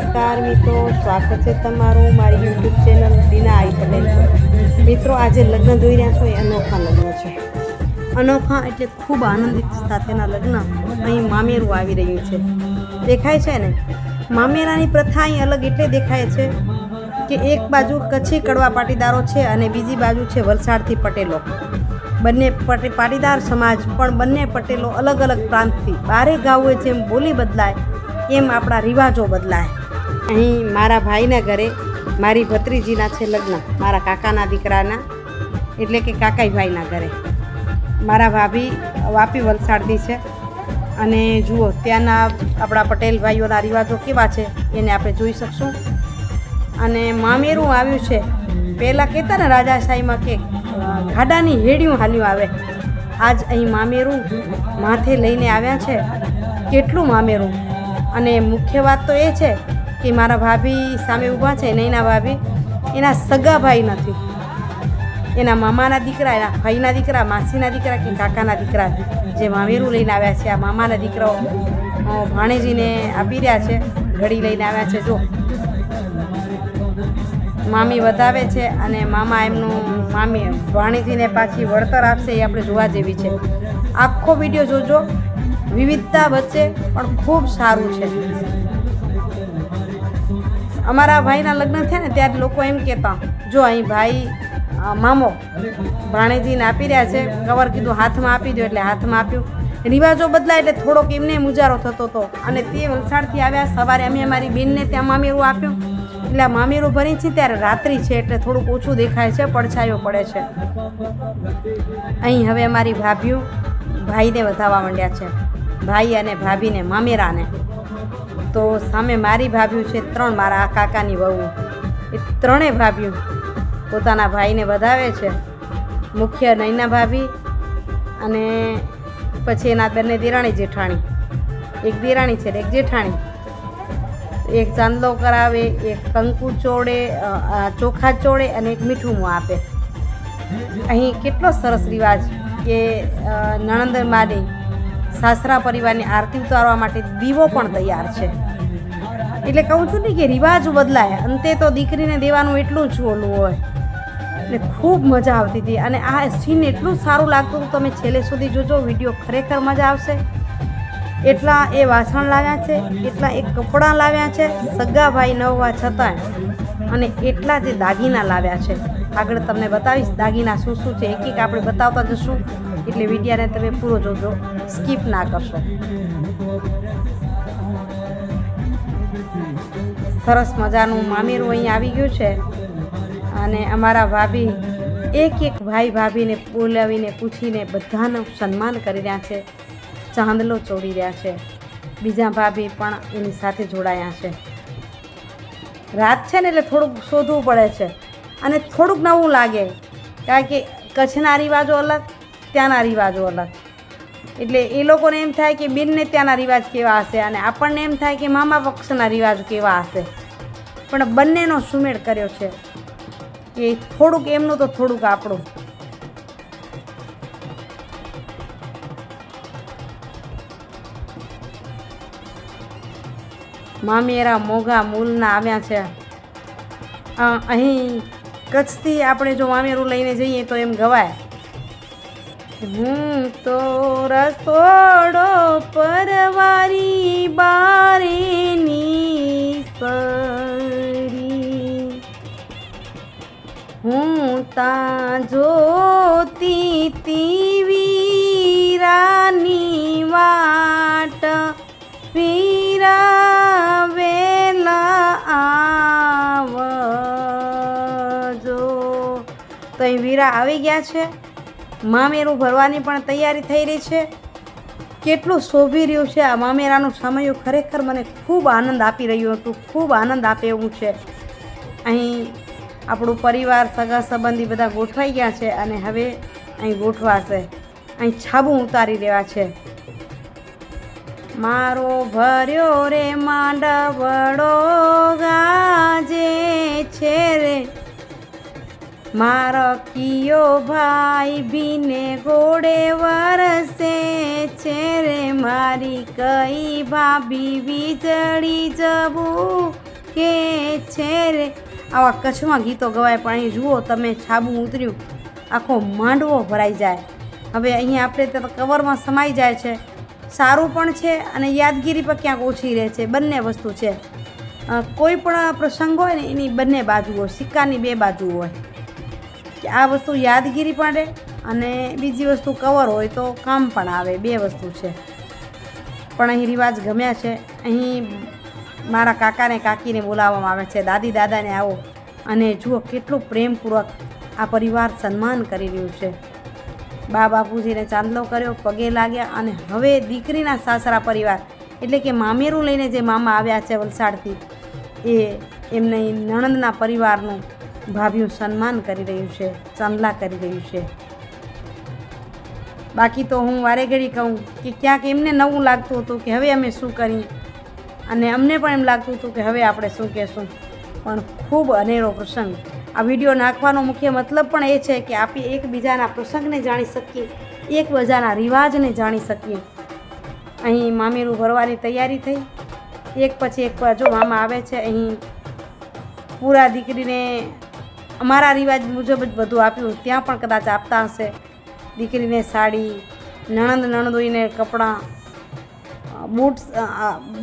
નમસ્કાર મિત્રો, સ્વાગત છે તમારું મારી YouTube channel Dina I Patel મિત્રો, આજે લગ્ન જોઈ રહ્યા છો, એ અનોખા લગ્ન છે. અનોખા એટલે ખૂબ આનંદિત સાથેના લગ્ન અહીં મામેરું આવી રહ્યું છે. દેખાય છે ને? મામેરાની પ્રથા અહીં અલગ એટલે દેખાય છે કે એક બાજુ કચ્છી કડવા પાટીદારો છે અને બીજી બાજુ છે વલસાડથી પટેલો. બંને પટે, પાટીદાર સમાજ, પણ બંને પટેલો અલગ અલગ પ્રાંતથી. બારે ગાઉએ જેમ બોલી બદલાય, એમ આપણા રિવાજો બદલાય. અહીં મારા ભાઈના ઘરે મારી ભત્રીજીના છે લગ્ન, મારા કાકાના દીકરાના, એટલે કે કાકાઈ ભાઈના ઘરે. મારા ભાભી વાપી વલસાડથી છે. અને જુઓ, ત્યાંના આપણા પટેલ ભાઈઓના રિવાજો કેવા છે એને આપણે જોઈ શકશું. અને મામેરું આવ્યું છે. પહેલાં કહેતા ને રાજાશાહીમાં કે ગાડાની હેડિયું હાલ્યું આવે. આજ અહીં મામેરું માથે લઈને આવ્યા છે. કેટલું મામેરું? અને મુખ્ય વાત તો એ છે કે મારા ભાભી સામે ઊભા છે, નૈના ભાભી. એના સગા ભાઈ નથી. એના મામાના દીકરા, એના ભાઈના દીકરા, માસીના દીકરા કે કાકાના દીકરા જે મામેરું લઈને આવ્યા છે. આ મામાના દીકરાઓ ભાણેજીને આપી રહ્યા છે, ઘડી લઈને આવ્યા છે. જો, મામી વધાવે છે અને મામા એમનું મામી ભાણીજીને પાછી વળતર આપશે એ આપણે જોવા જેવી છે. આખો વીડિયો જોજો. વિવિધતા વચ્ચે પણ ખૂબ સારું છે. અમારા ભાઈના લગ્ન થયા ને ત્યારે લોકો એમ કહેતા, જો અહીં ભાઈ મામો ભાણેજીને આપી રહ્યા છે, કવર કીધું હાથમાં આપી દો એટલે હાથમાં આપ્યું. રિવાજો બદલાય એટલે થોડોક એમને મુજારો થતો હતો. અને તે વલસાડથી આવ્યા સવારે અમે અમારી બેનને ત્યાં મામેરું આપ્યું. એટલે મામેરું ભરી છે ત્યારે રાત્રિ છે એટલે થોડુંક ઓછું દેખાય છે, પડછાયો પડે છે. અહીં હવે અમારી ભાભીઓ ભાઈને વધાવવા માંડ્યા છે. ભાઈ અને ભાભીને મામેરાને. તો સામે મારી ભાભીઓ છે, ત્રણ મારા આ કાકાની વહુ. એ ત્રણેય ભાભીઓ પોતાના ભાઈને વધાવે છે. મુખ્ય નૈના ભાભી અને પછી એના બંને દેરાણી જેઠાણી. એક દેરાણી છે એક જેઠાણી. એક ચાંદલો કરાવે, એક કંકુ ચોડે ચોખા ચોડે અને એક મીઠું આપે. અહીં કેટલો સરસ રિવાજ કે નણંદર નણંદ માની સાસરા પરિવારની આરતી ઉતારવા માટે દીવો પણ તૈયાર છે. એટલે કહું છું ને કે રિવાજ બદલાય, અંતે તો દીકરીને દેવાનું એટલું જ ઓલું હોય. એટલે ખૂબ મજા આવતી હતી અને આ સીન એટલું સારું લાગતું હતું, તમે છેલ્લે સુધી જોજો, વીડિયો ખરેખર મજા આવશે. એટલા એ વાસણ લાવ્યા છે, એટલા એ કપડાં લાવ્યા છે, સગા ભાઈ ન હોવા છતાંય અને એટલા જે દાગીના લાવ્યા છે. આગળ તમને બતાવીશ દાગીના શું શું છે એક એક આપણે બતાવતા જશું. એટલે વિડીયાને તમે પૂરો જોજો. સ્કીપ ના કરશો. સરસ મજાનું મામેરું અહીં આવી ગયું છે. અને અમારા ભાભી એક એક ભાઈ ભાભીને બોલાવીને પૂછીને બધાનું સન્માન કરી રહ્યા છે. ચાંદલો ચોડી રહ્યા છે. બીજા ભાભી પણ એની સાથે જોડાયા છે. રાત છે ને એટલે થોડુંક શોધવું પડે છે. અને થોડુંક નવું લાગે. કારણ કે કચ્છના રિવાજો અલગ ત્યાંના રિવાજો અલગ. એટલે એ લોકોને એમ થાય કે બેનને ત્યાંના રિવાજ કેવા હશે અને આપણને એમ થાય કે મામા પક્ષના રિવાજ કેવા હશે. પણ બંનેનો સુમેળ કર્યો છે. કે થોડુંક એમનું તો થોડુંક આપણું. મામેરા મોઘા મૂલના આવ્યા છે. અહીં કચ્છથી આપણે જો મામેરું લઈને જઈએ તો એમ ગવાય. હું તો રસોડો પરવારી બારેની સરી. હું તા જોતી તીવીરાની વાટ વીરા વેલા આવજો. તો અહીં વીરા આવી ગયા છે? મામેરું ભરવાની પણ તૈયારી થઈ રહી છે. કેટલું શોભી રહ્યું છે આ મામેરાનું સમય ખરેખર મને ખૂબ આનંદ આપી રહ્યું હતું, ખૂબ આનંદ આપે એવું છે. અહીં આપણું પરિવાર, સગા સંબંધી બધા ગોઠવાઈ ગયા છે અને હવે અહીં ગોઠવાશે. અહીં છાબું ઉતારી દેવા છે. મારો ભર્યો રે માંડવડો ગાજે છે રે. મારો કિયો ભાઈ ભીને ઘોડે વરસે છે રે મારી કઈ ભાભી વીજળી જવું કે છે રે? આવા કચ્છમાં ગીતો ગવાય, પણ અહીં જુઓ તમે, છાબું ઉતર્યું. આખો માંડવો ભરાઈ જાય. હવે અહીંયા આપણે તો કવરમાં સમાઈ જાય છે. સારું પણ છે અને યાદગીરી પણ ક્યાંક ઓછી રહે છે. બંને વસ્તુ છે. કોઈ પણ પ્રસંગ હોય ને, એની બંને બાજુ હોય સિક્કાની બે બાજુ હોય. કે આ વસ્તુ યાદગીરી પણ રહે અને બીજી વસ્તુ કવર હોય તો કામ પણ આવે, બે વસ્તુ છે. પણ અહીં રિવાજ ગમ્યા છે. અહીં મારા કાકાને, કાકીને બોલાવવામાં આવે છે, દાદી, દાદાને આવો. અને જુઓ કેટલું પ્રેમપૂર્વક આ પરિવાર સન્માન કરી રહ્યું છે. બા બાપુજીને ચાંદલો કર્યો, પગે લાગ્યા અને હવે દીકરીના સાસરા પરિવાર, એટલે કે મામેરું લઈને જે મામા આવ્યા છે વલસાડથી, એ એમને નણંદના પરિવારનું ભાભીનું સન્માન કરી રહ્યું છે, ચાંદલા કરી રહ્યું છે. બાકી તો હું વારે ઘડી કહું કે ક્યાંક એમને નવું લાગતું હતું કે હવે અમે શું કરીએ? અને અમને પણ એમ લાગતું હતું કે હવે આપણે શું કહેશું? પણ ખૂબ અનેરો પ્રસંગ. આ વીડિયો નાખવાનો મુખ્ય મતલબ પણ એ છે કે આપણે એકબીજાના પ્રસંગને જાણી શકીએ, એકબીજાના રિવાજને જાણી શકીએ. અહીં મામીરું ભરવાની તૈયારી થઈ. એક પછી એક જો મામા આવે છે, અહીં પૂરા દીકરીને અમારા રિવાજ મુજબ જ બધું આપ્યું. ત્યાં પણ કદાચ આપતા હશે. દીકરીને સાડી, નણંદ નણંદોઈને કપડાં બૂટ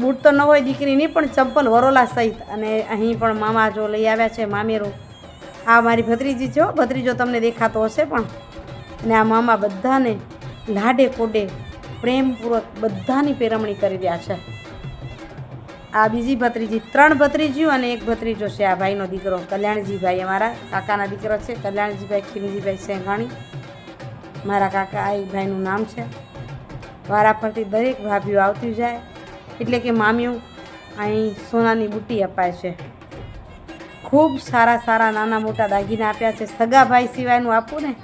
બૂટ તો ન હોય દીકરીની, પણ ચંપલ વરોલા સહિત. અને અહીં પણ મામા જો લઈ આવ્યા છે, મામેરો. આ મારી ભત્રીજી છો ભત્રીજો તમને દેખાતો હશે પણ. અને આ મામા બધાને લાડે કોડે પ્રેમપૂર્વક બધાની પેરમણી કરી રહ્યા છે. આ બીજી ભત્રીજી ત્રણ ભત્રીજીઓ અને એક ભત્રીજો છે આ ભાઈનો દીકરો, કલ્યાણજીભાઈ અમારા કાકાના દીકરો છે. કલ્યાણજીભાઈ ખીમજીભાઈ સેંઘાણી. મારા કાકા, આ ભાઈનું નામ છે. વારા ફરતી દરેક ભાભીઓ આવતી જાય. એટલે કે મામીઓ અહીં સોનાની બુટ્ટી અપાય છે. ખૂબ સારા સારા નાના મોટા દાગીના આપ્યા છે. સગા ભાઈ સિવાયનું આપવું ને,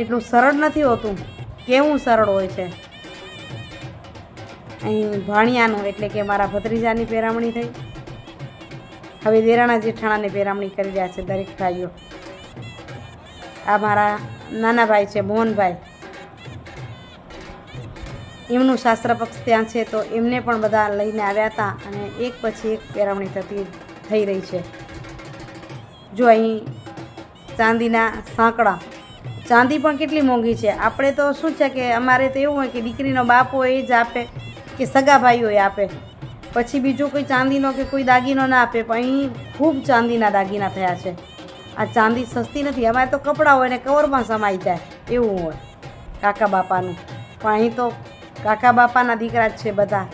એટલું સરળ નથી હોતું. કેવું સરળ હોય છે? અહીં ભાણિયાનું એટલે કે મારા ભત્રીજાની પેરામણી થઈ. હવે દેરાણા જેઠાણાની પેરામણી કરી રહ્યા છે દરેક ભાઈઓ. આ મારા નાના ભાઈ છે, મોહનભાઈ. એમનું શાસ્ત્ર પક્ષ ત્યાં છે તો એમને પણ બધા લઈને આવ્યા હતા અને એક પછી એક પેરામણી થતી થઈ રહી છે. જો અહીં ચાંદીના સાંકડા. ચાંદી પણ કેટલી મોંઘી છે. આપણે તો શું છે કે અમારે તો એવું હોય કે દીકરીનો બાપ હોય એ જ આપે. કે સગા ભાઈઓએ આપે. પછી બીજો કોઈ ચાંદીનો કે કોઈ દાગીનો ના આપે, પણ અહીં ખૂબ ચાંદીના દાગીના થયા છે. આ ચાંદી સસ્તી નથી, અમારે તો કપડાં હોય ને કવરમાં સમાઈ જાય, એવું હોય, કાકા બાપાનું. પણ અહીં તો કાકા બાપાના દીકરા જ છે બધા.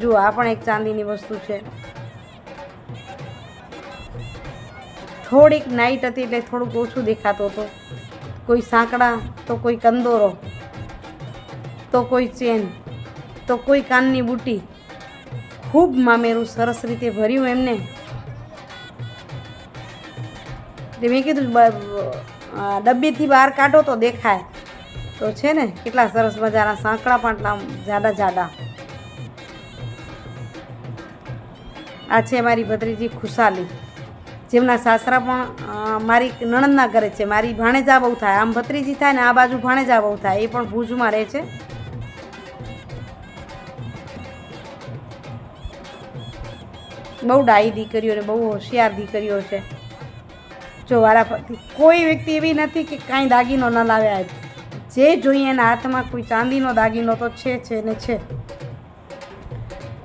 જુઓ આ પણ એક ચાંદીની વસ્તુ છે. થોડીક નાઇટ હતી એટલે થોડુંક ઓછું દેખાતું હતું. કોઈ સાંકડા, તો કોઈ કંદોરો, તો કોઈ ચેન. તો કોઈ કાનની બુટી ખૂબ મામેરું સરસ રીતે ભર્યું એમને. એટલે મેં કીધું ડબ્બીથી બહાર કાઢો તો દેખાય. તો છે ને, કેટલા સરસ મજાના સાંકડા પણ એટલા જાડા જાડા. આ છે મારી ભત્રીજી ખુશાલી, જેમના સાસરા પણ મારી નણંદના ઘરે છે. મારી ભાણેજા બહુ થાય. આમ ભત્રીજી થાય ને, આ બાજુ ભાણેજા બહુ થાય. એ પણ ભુજમાં રહે છે. બહુ ડાઈ દીકરીઓ ને બહુ હોશિયાર દીકરીઓ છે. જો વારાફરતી કોઈ વ્યક્તિ એવી નથી કે કાંઈ દાગીનો ન લાવ્યા જે જોઈએ એના હાથમાં કોઈ ચાંદીનો દાગીનો તો છે છે ને છે.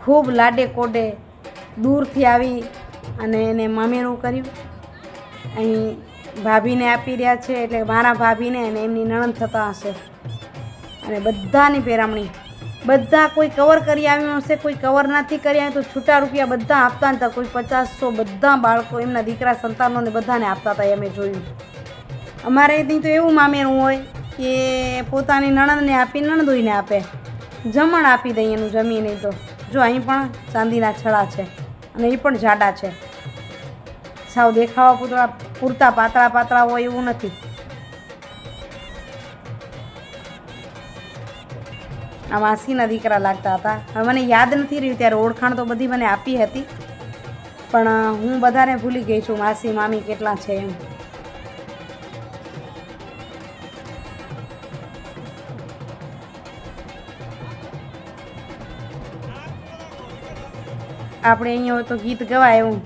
ખૂબ લાડે કોડે દૂરથી આવી અને એને મામેરું કર્યું. અહીં ભાભીને આપી રહ્યા છે એટલે મારા ભાભીને અને એમની નણંદ થતા હશે. અને બધાની પેરામણી બધા કોઈ કવર કરી આવ્યું હશે, કોઈ કવર નથી કરી આવ્યું, તો છૂટા રૂપિયા બધા આપતા હતા કોઈ પચાસસો બધા બાળકો એમના દીકરા, સંતાનોને બધાને આપતા હતા અમે જોયું. અમારે ત્યાં તો એવું મામેરું હોય કે પોતાની નણંદને આપી નણંદોઈને આપે. જમણ આપી દઈએ એનું જમીને તો. જો અહીં પણ ચાંદીના છડા છે અને એ પણ જાડા છે. સાવ દેખાવા પૂરતા પૂરતા પાતળા પાતળા હોય એવું નથી. આ માસીના દીકરા લાગતા હતા. હવે મને યાદ નથી રહ્યું ત્યારે ઓળખાણ તો બધી મને આપી હતી. પણ હું બધાને ભૂલી ગઈ છું, માસી, મામી કેટલા છે એમ. આપણે અહીંયા હોય તો ગીત ગવાય એવું.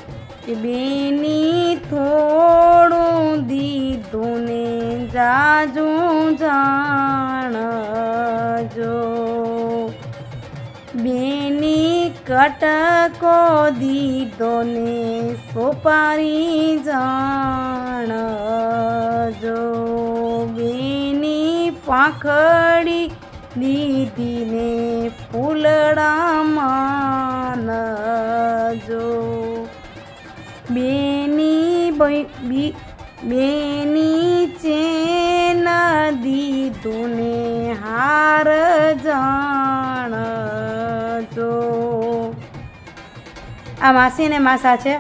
કે બેની થોડું દીધું ને જાજુ જાણજો. કટકો દીધો ને સોપારી જાણજો. બેની પાંખડી દીધી ને ફૂલડા માનજો. બેની બઈ- બી, બેની ચેન દીધું ને હાર જાણજો. આ માસી ને માસા છે.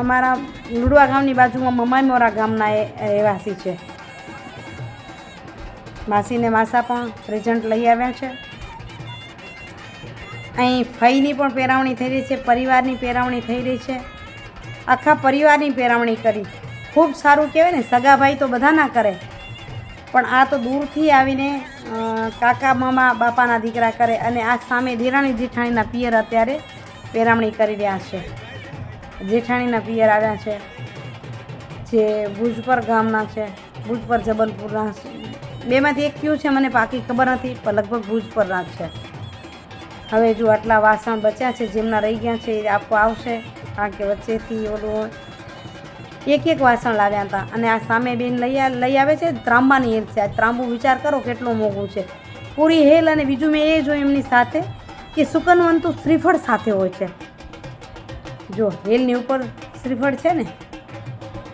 અમારા લુડવા ગામની બાજુમાં મમાઈ મોરા ગામના એ રહેવાસી છે. માસીને માસા પણ પ્રેઝન્ટ લઈ આવ્યા છે. અહીં ફઈની પણ પેરાવણી થઈ રહી છે, પરિવારની પેરાવણી થઈ રહી છે. આખા પરિવારની પેરાવણી કરી. ખૂબ સારું કહેવાય ને સગાભાઈ તો બધા ના કરે. પણ આ તો દૂરથી આવીને કાકા, મામા, બાપાના દીકરા કરે અને આ સામે દેરાણી જેઠાણીના પિયર અત્યારે પેરામણી કરી રહ્યા છે. જેઠાણીના પિયર આવ્યા છે. જે ભુજપર ગામના છે. ભુજપર, જબલપુરના બેમાંથી એક કયું છે મને પાકી ખબર નથી, પણ લગભગ ભુજપરના જ છે. હવે જો આટલા વાસણ બચ્યા છે, જેમના રહી ગયા છે, એ આપવા આવશે. કારણ કે વચ્ચેથી ઓલું એક એક વાસણ લાવ્યા હતા. અને આ સામે બેન લઈ લઈ આવે છે, ત્રાંબાની હેલ છે. આ ત્રાંબુ વિચાર કરો કેટલું મોંઘું છે. પૂરી હેલ અને બીજું મેં એ જોયું એમની સાથે. કે સુકનવંતુ શ્રીફળ સાથે હોય છે. જો હેલની ઉપર શ્રીફળ છે ને?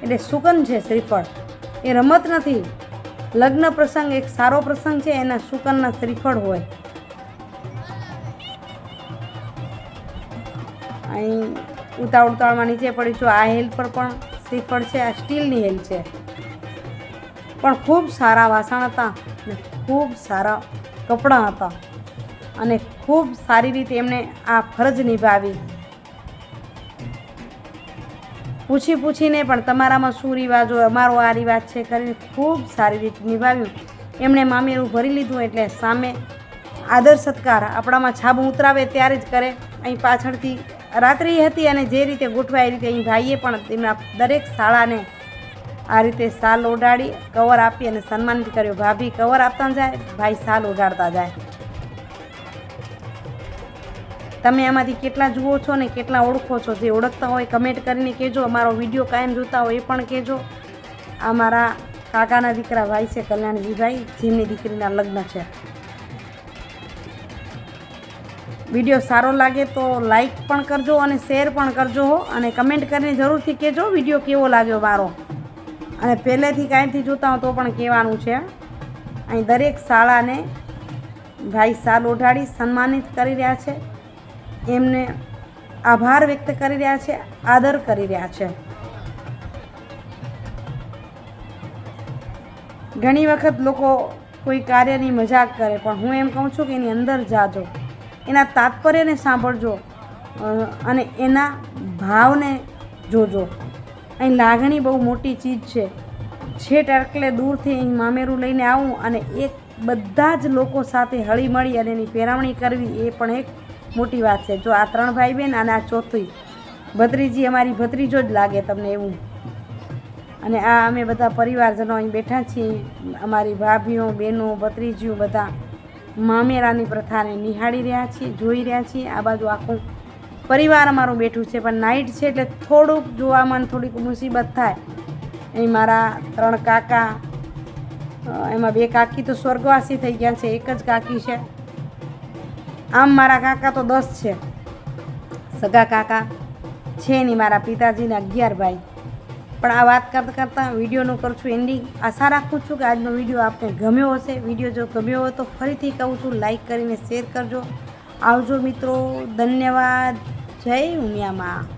એટલે સુકન છે શ્રીફળ. એ રમત નથી. લગ્ન પ્રસંગ એક સારો પ્રસંગ છે, એના સુકનના શ્રીફળ હોય. અહીં ઉતાવળ ઉતાવળમાં નીચે પડી જો આ હેલ પર પણ શ્રીફળ છે, આ સ્ટીલની હેલ છે. પણ ખૂબ સારા વાસણ હતા ને ખૂબ સારા કપડાં હતા. અને ખૂબ સારી રીતે એમણે આ ફરજ નિભાવી. પૂછી પૂછીને પણ તમારામાં શું રિવાજો અમારો આ રિવાજ છે કરીને ખૂબ સારી રીતે નિભાવ્યું. એમણે મામેરું ભરી લીધું એટલે સામે આદર સત્કાર આપણામાં છાબું ઉતરાવે ત્યારે જ કરે. અહીં પાછળથી રાત્રિ હતી અને જે રીતે ગોઠવાય એ રીતે અહીં ભાઈએ પણ તેમના દરેક શાળાને આ રીતે સાલ ઓઢાડી, કવર આપી અને સન્માનિત કર્યો. ભાભી કવર આપતા જાય, ભાઈ સાલ ઓઢાડતા જાય. તમે આમાંથી કેટલા જુઓ છો ને કેટલા ઓળખો છો, જે ઓળખતા હોય કમેન્ટ કરીને કહેજો. અમારો વીડિયો કાયમ જોતા હોય એ પણ કહેજો. અમારા કાકાના દીકરા ભાઈ છે, કલ્યાણજીભાઈ, જેમની દીકરીના લગ્ન છે. વીડિયો સારો લાગે તો લાઈક પણ કરજો અને શેર પણ કરજો હો. અને કમેન્ટ કરીને જરૂરથી કહેજો વીડિયો કેવો લાગ્યો મારો. અને પહેલેથી કાંઈથી જોતા હો તો પણ કહેવાનું છે. અહીં દરેક શાળાને ભાઈ સાલ ઓઢાડી સન્માનિત કરી રહ્યા છે. એમને આભાર વ્યક્ત કરી રહ્યા છે, આદર કરી રહ્યા છે. ઘણી વખત લોકો કોઈ કાર્યની મજાક કરે, પણ હું એમ કહું છું કે એની અંદર જાજો. એના તાત્પર્યને સાંભળજો અને એના ભાવને જોજો. અહીં લાગણી બહુ મોટી ચીજ છે. છેટ એટલે દૂરથી અહીં મામેરું લઈને આવું અને એક બધા જ લોકો સાથે હળીમળી અને એની પેરાવણી કરવી, એ પણ એક મોટી વાત છે. જો આ ત્રણ ભાઈ બહેન અને આ ચોથી ભત્રીજી, અમારી ભત્રીજો જ લાગે તમને એવું. અને આ અમે બધા પરિવારજનો અહીં બેઠા છીએ. અમારી ભાભીઓ, બહેનો, ભત્રીજીઓ બધા મામેરાની પ્રથાને નિહાળી રહ્યા છીએ, જોઈ રહ્યા છીએ. આ બાજુ આખું પરિવાર અમારું બેઠું છે. પણ નાઇટ છે એટલે થોડુંક જોવામાં થોડીક મુસીબત થાય. અહીં મારા ત્રણ કાકા એમાં બે કાકી તો સ્વર્ગવાસી થઈ ગયા છે. એક જ કાકી છે. આમ મારા કાકા તો દસ છે. સગા કાકા છે નહીં મારા પિતાજીને અગિયાર ભાઈ. પણ આ વાત કરતાં કરતાં વિડીયોનું કરું છું એન્ડિંગ આશા રાખું છું કે આજનો વીડિયો આપને ગમ્યો હશે. વીડિયો જો ગમ્યો હોય તો ફરીથી કહું છું લાઈક કરીને શેર કરજો. આવજો મિત્રો. ધન્યવાદ. જય ઉમિયામાં